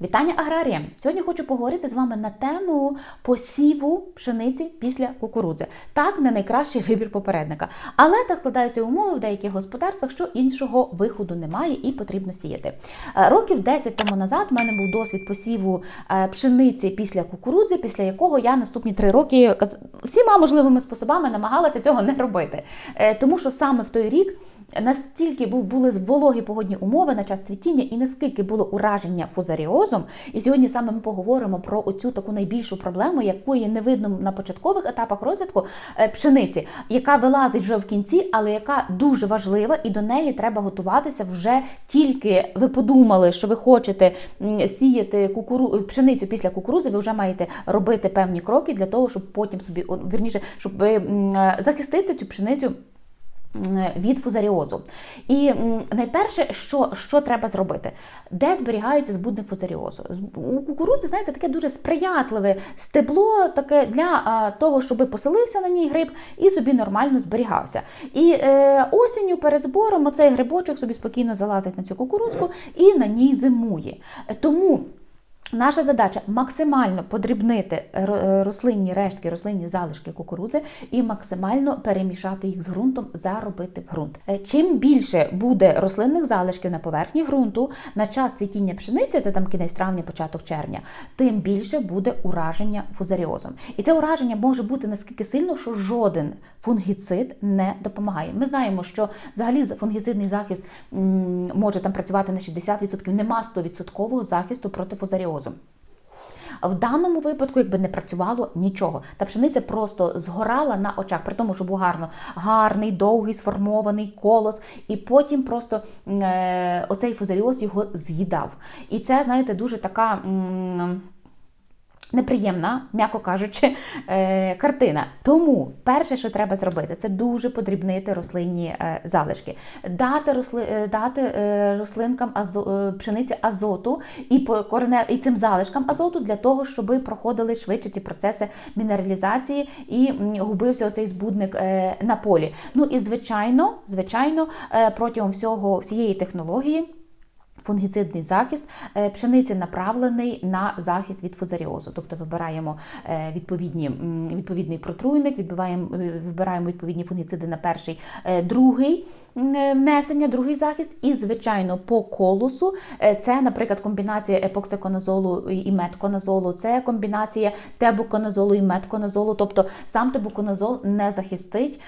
Вітання аграріям! Сьогодні хочу поговорити з вами на тему посіву пшениці після кукурудзи. Так, не найкращий вибір попередника. Але так складаються умови в деяких господарствах, що іншого виходу немає і потрібно сіяти. Е, Років 10 тому назад в мене був досвід посіву е, пшениці після кукурудзи, після якого я наступні три роки всіма можливими способами намагалася цього не робити. Е, Тому що саме в той рік настільки були вологі погодні умови на час цвітіння, і наскільки було ураження фузаріозом. І сьогодні саме ми поговоримо про оцю таку найбільшу проблему, якої не видно на початкових етапах розвитку е, пшениці, яка вилазить вже в кінці, але яка дуже важлива, і до неї треба готуватися вже тільки ви подумали, що ви хочете сіяти кукуру... пшеницю після кукурузи, ви вже маєте робити певні кроки для того, щоб потім собі, вірніше, щоб е, захистити цю пшеницю від фузаріозу. І найперше, що, що треба зробити? Де зберігається збудник фузаріозу? У кукурудзи, знаєте, таке дуже сприятливе стебло, таке для того, щоб поселився на ній гриб і собі нормально зберігався. І е, осінню перед збором оцей грибочок собі спокійно залазить на цю кукурудзку і на ній зимує. Е, Тому Наша задача максимально подрібнити е, рослинні рештки, рослинні залишки кукурудзи і максимально перемішати їх з ґрунтом, заробити в ґрунт. Е, Чим більше буде рослинних залишків на поверхні ґрунту на час цвітіння пшениці, це там кінець травня, початок червня, тим більше буде ураження фузаріозом. І це ураження може бути наскільки сильно, що жоден фунгіцид не допомагає. Ми знаємо, що взагалі фунгіцидний захист може там працювати на 60%, нема 100% захисту проти фузаріозу. А в даному випадку, якби не працювало нічого, та пшениця просто згорала на очах, при тому, що був гарно гарний, довгий, сформований колос, і потім просто е, оцей фузаріоз його з'їдав. І це, знаєте, дуже така. м, Неприємна, м'яко кажучи, е, картина. Тому перше, що треба зробити, це дуже подрібнити рослинні е, залишки, дати, росли, е, дати рослинкам азо, пшениці азоту і коренев, і цим залишкам азоту для того, щоб проходили швидше ці процеси мінералізації і губився оцей збудник на полі. Ну і звичайно, звичайно, протягом всього всієї технології. Фунгіцидний захист е, пшениці направлений на захист від фузаріозу. Тобто вибираємо е, відповідні, відповідний протруйник, е, вибираємо відповідні фунгіциди на перший, другий внесення, другий захист. І, звичайно, по колосу це, наприклад, комбінація епоксиконазолу і метконазолу, це комбінація тебуконазолу і метконазолу. Тобто сам тебуконазол не захистить.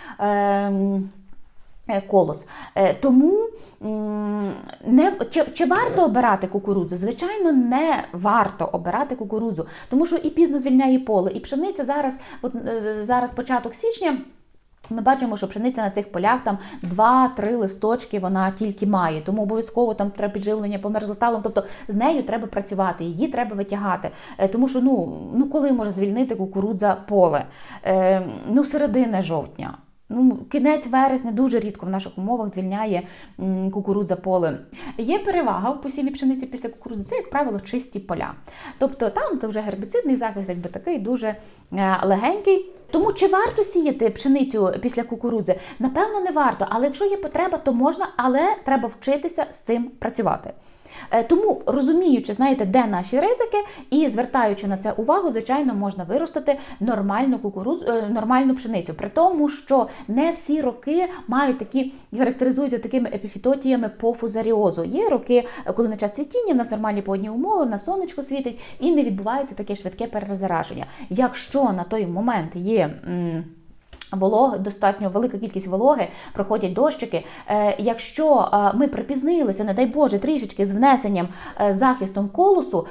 Е, Колос. Е, Тому не, чи, чи варто обирати кукурудзу? Звичайно, не варто обирати кукурудзу, тому що і пізно звільняє поле, і пшениця зараз, от, е, зараз початок січня. Ми бачимо, що пшениця на цих полях там 2-3 листочки вона тільки має, тому обов'язково там треба підживлення по мерзлоталам. Тобто з нею треба працювати, її треба витягати. Тому що ну, ну коли може звільнити кукурудза поле? Ну, середина жовтня. Ну, кінець вересня дуже рідко в наших умовах звільняє кукурудза поле. Є перевага в посіві пшениці після кукурудзи, це, як правило, чисті поля. Тобто там це вже гербіцидний захист, якби такий дуже е, легенький. Тому чи варто сіяти пшеницю після кукурудзи? Напевно, не варто, але якщо є потреба, то можна, але треба вчитися з цим працювати. Е, Тому розуміючи, знаєте, де наші ризики, і звертаючи на це увагу, звичайно, можна виростити нормальну кукурудзу, е, нормальну пшеницю. При тому, що не всі роки мають такі характеризуються такими епіфітотіями по фузаріозу. Є роки, е, коли на час цвітіння в нас нормальні погодні умови, на сонечко світить, і не відбувається таке швидке перезараження. Якщо на той момент є. м, Волога, достатньо велика кількість вологи, проходять дощики. Е, якщо е, ми припізнилися, не дай Боже, трішечки з внесенням е, захистом колосу,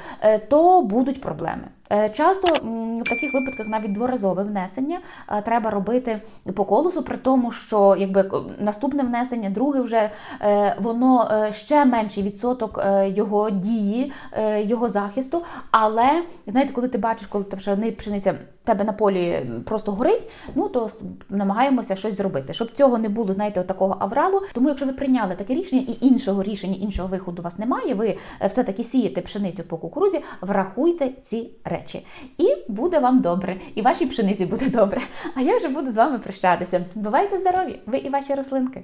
то будуть проблеми. Е, Часто в таких випадках навіть дворазове внесення е, треба робити по колосу, при тому, що якби наступне внесення, друге вже е, воно ще менший відсоток його дії, його захисту. Але знаєте, коли ти бачиш, коли та пшени- пшениця тебе на полі просто горить, ну то намагаємося щось зробити, щоб цього не було, знаєте, такого авралу. Тому, якщо ви прийняли таке рішення і іншого рішення, іншого виходу у вас немає, ви е, все-таки сієте пшеницю по кукурузі, врахуйте ці речі. І буде вам добре, і вашій пшениці буде добре. А я вже буду з вами прощатися. Бувайте здорові, ви і ваші рослинки.